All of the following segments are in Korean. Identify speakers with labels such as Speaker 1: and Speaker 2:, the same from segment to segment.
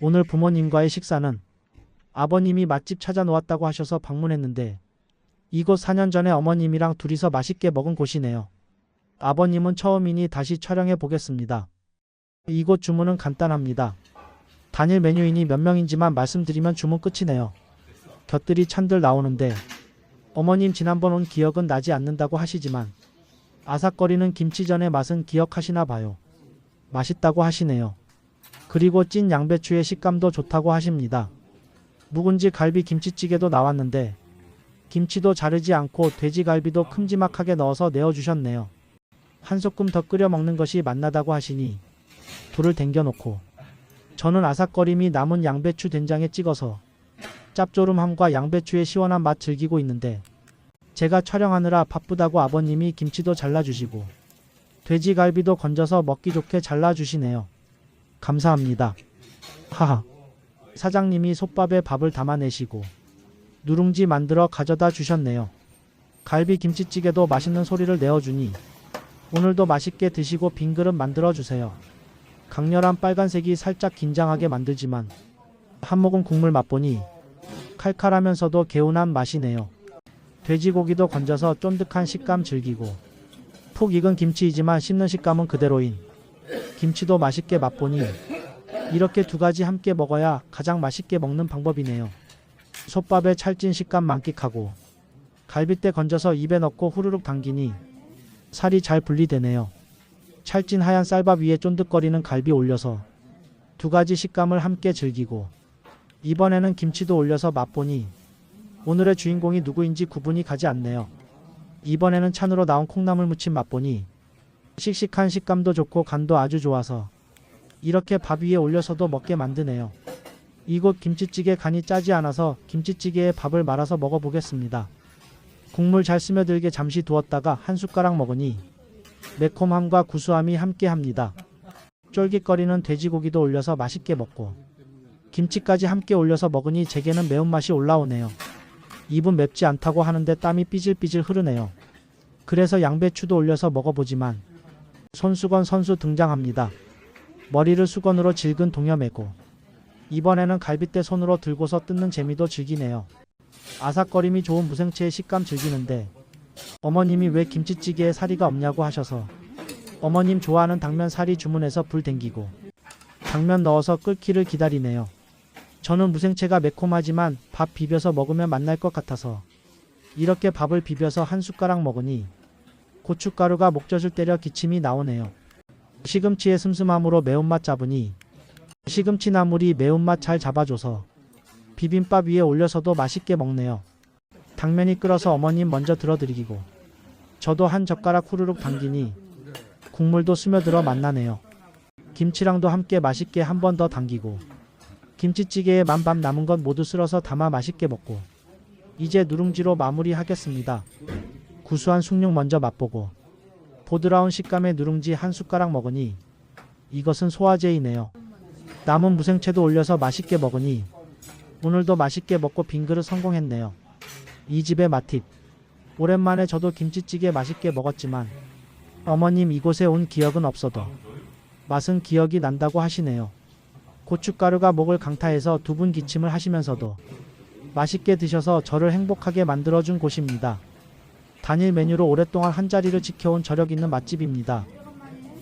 Speaker 1: 오늘 부모님과의 식사는 아버님이 맛집 찾아 놓았다고 하셔서 방문했는데 이곳 4년 전에 어머님이랑 둘이서 맛있게 먹은 곳이네요. 아버님은 처음이니 다시 촬영해 보겠습니다. 이곳 주문은 간단합니다. 단일 메뉴이니 몇 명인지만 말씀드리면 주문 끝이네요. 곁들이 찬들 나오는데 어머님 지난번 온 기억은 나지 않는다고 하시지만 아삭거리는 김치전의 맛은 기억하시나 봐요. 맛있다고 하시네요. 그리고 찐 양배추의 식감도 좋다고 하십니다. 묵은지 갈비 김치찌개도 나왔는데 김치도 자르지 않고 돼지갈비도 큼지막하게 넣어서 내어주셨네요. 한 소끔 더 끓여 먹는 것이 맛나다고 하시니 불을 댕겨놓고 저는 아삭거림이 남은 양배추 된장에 찍어서 짭조름함과 양배추의 시원한 맛 즐기고 있는데 제가 촬영하느라 바쁘다고 아버님이 김치도 잘라주시고 돼지갈비도 건져서 먹기 좋게 잘라주시네요. 감사합니다. 하하. 사장님이 솥밥에 밥을 담아내시고 누룽지 만들어 가져다 주셨네요. 갈비 김치찌개도 맛있는 소리를 내어주니 오늘도 맛있게 드시고 빈 그릇 만들어 주세요. 강렬한 빨간색이 살짝 긴장하게 만들지만 한 모금 국물 맛보니 칼칼하면서도 개운한 맛이네요. 돼지고기도 건져서 쫀득한 식감 즐기고 푹 익은 김치이지만 씹는 식감은 그대로인 김치도 맛있게 맛보니 이렇게 두 가지 함께 먹어야 가장 맛있게 먹는 방법이네요. 솥밥에 찰진 식감 만끽하고 갈비뼈 건져서 입에 넣고 후루룩 당기니 살이 잘 분리되네요. 찰진 하얀 쌀밥 위에 쫀득거리는 갈비 올려서 두 가지 식감을 함께 즐기고 이번에는 김치도 올려서 맛보니 오늘의 주인공이 누구인지 구분이 가지 않네요. 이번에는 찬으로 나온 콩나물 무침 맛보니 씩씩한 식감도 좋고 간도 아주 좋아서 이렇게 밥 위에 올려서도 먹게 만드네요. 이곳 김치찌개 간이 짜지 않아서 김치찌개에 밥을 말아서 먹어보겠습니다. 국물 잘 스며들게 잠시 두었다가 한 숟가락 먹으니 매콤함과 구수함이 함께합니다. 쫄깃거리는 돼지고기도 올려서 맛있게 먹고 김치까지 함께 올려서 먹으니 제게는 매운맛이 올라오네요. 입은 맵지 않다고 하는데 땀이 삐질삐질 흐르네요. 그래서 양배추도 올려서 먹어보지만 손수건 선수 등장합니다. 머리를 수건으로 질근 동여매고 이번에는 갈빗대 손으로 들고서 뜯는 재미도 즐기네요. 아삭거림이 좋은 무생채의 식감 즐기는데 어머님이 왜 김치찌개에 사리가 없냐고 하셔서 어머님 좋아하는 당면 사리 주문해서 불 댕기고 당면 넣어서 끓기를 기다리네요. 저는 무생채가 매콤하지만 밥 비벼서 먹으면 맛날 것 같아서 이렇게 밥을 비벼서 한 숟가락 먹으니 고춧가루가 목젖을 때려 기침이 나오네요. 시금치의 슴슴함으로 매운맛 잡으니 시금치 나물이 매운맛 잘 잡아줘서 비빔밥 위에 올려서도 맛있게 먹네요. 당면이 끓어서 어머님 먼저 들어드리고 저도 한 젓가락 후루룩 당기니 국물도 스며들어 맛나네요. 김치랑도 함께 맛있게 한 번 더 당기고 김치찌개에 만밥 남은 것 모두 쓸어서 담아 맛있게 먹고 이제 누룽지로 마무리하겠습니다. 구수한 숭늉 먼저 맛보고 보드라운 식감의 누룽지 한 숟가락 먹으니 이것은 소화제이네요. 남은 무생채도 올려서 맛있게 먹으니 오늘도 맛있게 먹고 빈 그릇 성공했네요. 이 집의 맛팁. 오랜만에 저도 김치찌개 맛있게 먹었지만 어머님 이곳에 온 기억은 없어도 맛은 기억이 난다고 하시네요. 고춧가루가 목을 강타해서 두 분 기침을 하시면서도 맛있게 드셔서 저를 행복하게 만들어준 곳입니다. 단일 메뉴로 오랫동안 한 자리를 지켜온 저력 있는 맛집입니다.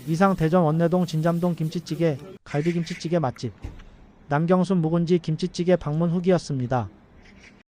Speaker 1: 이상 대전 원내동 진잠동 김치찌개, 갈비김치찌개 맛집, 남경순 묵은지 김치찌개 방문 후기였습니다.